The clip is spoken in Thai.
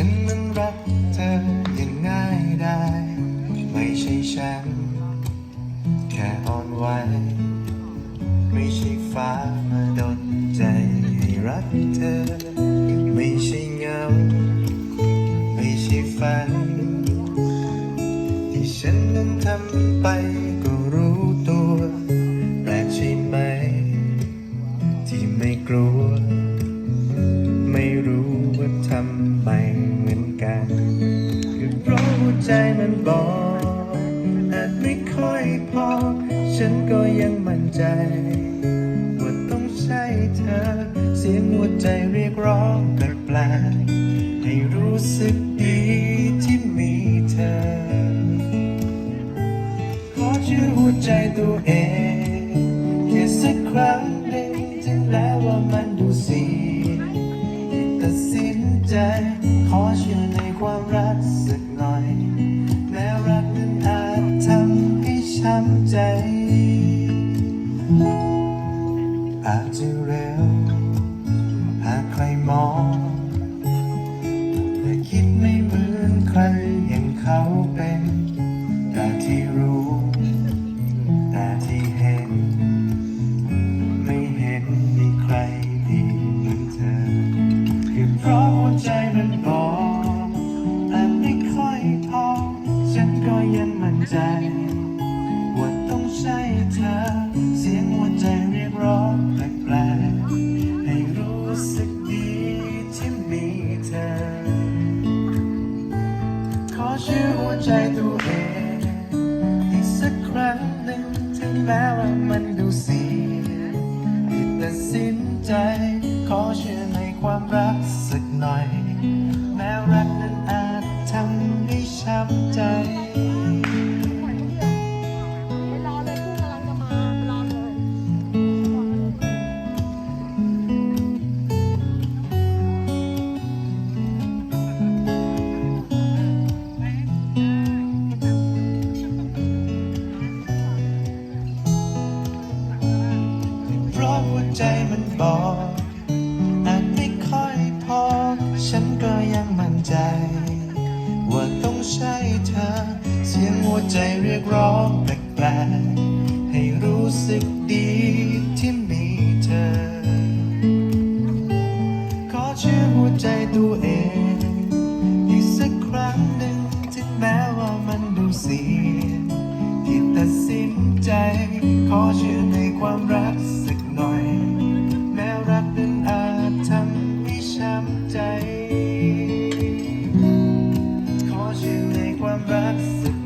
ันมันรักเธออย่างง่ายได้ ไม่ใช่ฉัน แค่อ่อนไหวไม่ใช่ฟ้ามาดนใจให้รักเธอ ไม่ใช่เงา ไม่ใช่ฝัน ที่ฉันนั้นทำไปก็รู้ตัว แปลกใช่ไหม ที่ไม่กลัว ไม่รู้ว่าทำไม เหมือนกันคือเพราะหัวใจมันบอกอาจไม่ค่อยพอ ฉันก็ยังมั่นใจ ว่าต้องใช่เธอ เสียงหัวใจเรียกร้องแปลกๆให้รู้สึกดีที่มีเธอ ขอชื่อหัวใจตัวเองแค่สักครั้งหนึ่งถึงแล้วว่ามันดูเสียตัดสิน ใจ ขอเชื่อในความรักสักหน่อยแม้รัก วใจตัวเองอีกสักครั้งหนึ่งถึงแม้ว่ามันดูเสียที่ตัดสินใจ ขอเชื่อในความรักสักหน่อย แม้รักนั้นอาจทำให้ช้ำใจ หัวใจมันบอกอาจไม่ค่อยพอ ฉันก็ยังมั่นใจ ว่าต้องใช่เธอ เสียงหัวใจเรียกร้องแปลกๆให้รู้สึกดีที่มีเธอ ขอเชื่อหัวใจตัวเองอีกสักครั้งหนึ่งถึงแม้ว่ามันดูเสียที่ตัดสินใจ ขอเชื่อในความรักสัก หน่อย แม้รักนั้นอาจทำให้ช้ำใจ ขอชื่อในความรักสัก